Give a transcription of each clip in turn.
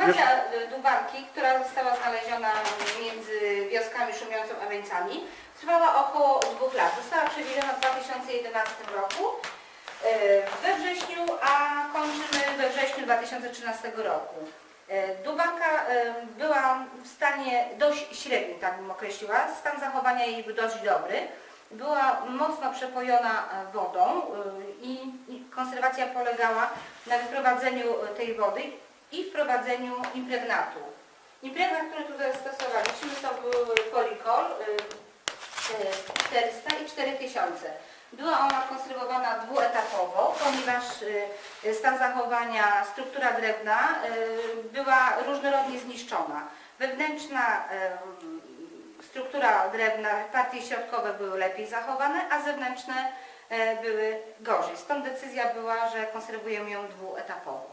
Konserwacja y, Dubanki, która została znaleziona między wioskami Szumiącą a Wieńcami, trwała około dwóch lat. Została przewieziona w 2011 roku y, we wrześniu, a kończymy we wrześniu 2013 roku. Y, Dubanka była w stanie dość średnim, tak bym określiła. Stan zachowania jej był dość dobry. Była mocno przepojona e, wodą i konserwacja polegała na wyprowadzeniu tej wody i wprowadzeniu impregnatu. Impregnat, który tutaj stosowaliśmy, to był polikol y, y, 400 i 4000. Była ona konserwowana dwuetapowo, ponieważ y, stan zachowania, struktura drewna y, była różnorodnie zniszczona. Wewnętrzna y, struktura drewna, partie środkowe były lepiej zachowane, a zewnętrzne e, były gorzej. Stąd decyzja była, że konserwujemy ją dwuetapowo.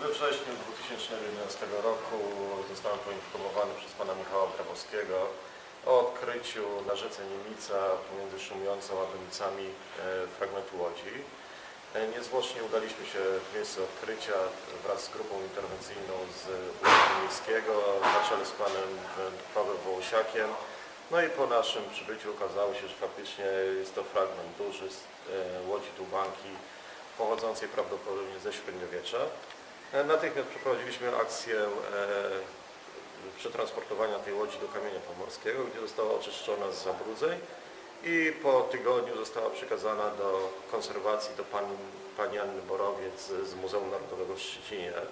We wrześniu 2011 roku zostałem poinformowany przez pana Michała Grabowskiego o odkryciu na rzece Niemica pomiędzy Szumiącą a Donicami e, fragmentu łodzi. E, Niezwłocznie udaliśmy się w miejsce odkrycia wraz z grupą interwencyjną z Urzędu Miejskiego na czele z panem Pawłem Wołosiakiem. No i po naszym przybyciu okazało się, że faktycznie jest to fragment duży z e, łodzi Dubanki pochodzącej prawdopodobnie ze średniowiecza. E, Natychmiast przeprowadziliśmy akcję przetransportowania tej łodzi do kamienia pomorskiego, gdzie została oczyszczona z zabrudzeń i po tygodniu została przekazana do konserwacji do pani, pani Anny Borowiec z Muzeum Narodowego w Szczecinie. E,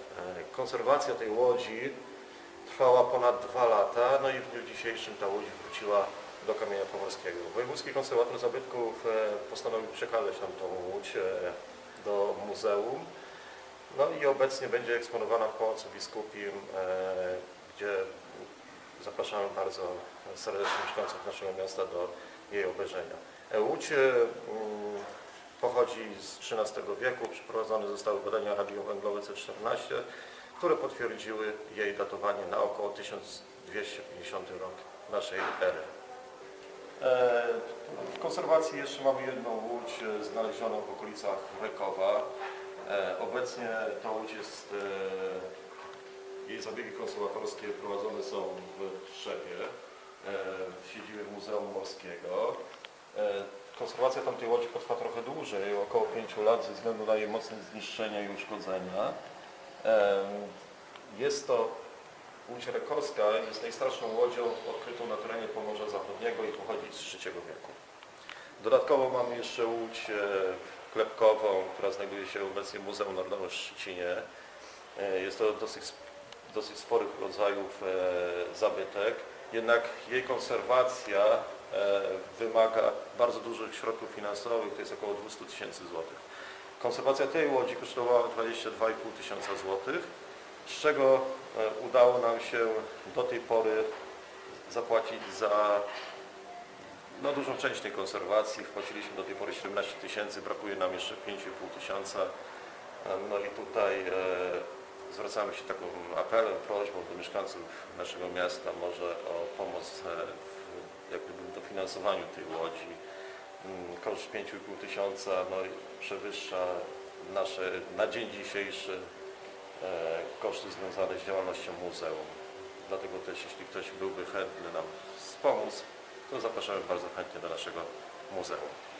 Konserwacja tej łodzi trwała ponad dwa lata, no i w dniu dzisiejszym ta łódź wróciła do kamienia pomorskiego. Wojewódzki konserwator zabytków e, postanowił przekazać nam tą łódź e, do muzeum. No i obecnie będzie eksponowana w Pałacu Biskupim, gdzie zapraszamy bardzo serdecznie mieszkańców naszego miasta do jej obejrzenia. E, Łódź e, mm, pochodzi z XIII wieku, przeprowadzone zostały badania radiowęglowe C14, które potwierdziły jej datowanie na około 1250 rok naszej ery. E, W konserwacji jeszcze mamy jedną łódź znalezioną w okolicach Rekowa. Obecnie ta łódź jest, jej zabiegi konserwatorskie prowadzone są w Trzewie, w siedzibie Muzeum Morskiego. E, Konserwacja tamtej łodzi potrwa trochę dłużej, około 5 lat, ze względu na jej mocne zniszczenia i uszkodzenia. E, Jest to Łódź Rekowska jest najstarszą łodzią odkrytą na terenie Pomorza Zachodniego i pochodzi z III wieku. Dodatkowo mamy jeszcze łódź e, klepkową, która znajduje się obecnie w Muzeum Narodowym w Szczecinie. Jest to dosyć, dosyć sporych rodzajów zabytek, jednak jej konserwacja e, wymaga bardzo dużych środków finansowych, to jest około 200 tysięcy złotych. Konserwacja tej łodzi kosztowała 22,5 tysiąca złotych z czego e, udało nam się do tej pory zapłacić za no, dużą część tej konserwacji. Wpłaciliśmy do tej pory 17 tysięcy, brakuje nam jeszcze 5,5 tysiąca. E, No i tutaj zwracamy się taką apelem, prośbą do mieszkańców naszego miasta może o pomoc e, w jak dofinansowaniu tej łodzi. Mm, Koszt 5,5 tysiąca no, przewyższa nasze na dzień dzisiejszy e, koszty związane z działalnością muzeum. Dlatego też jeśli ktoś byłby chętny nam wspomóc, to zapraszamy bardzo chętnie do naszego muzeum.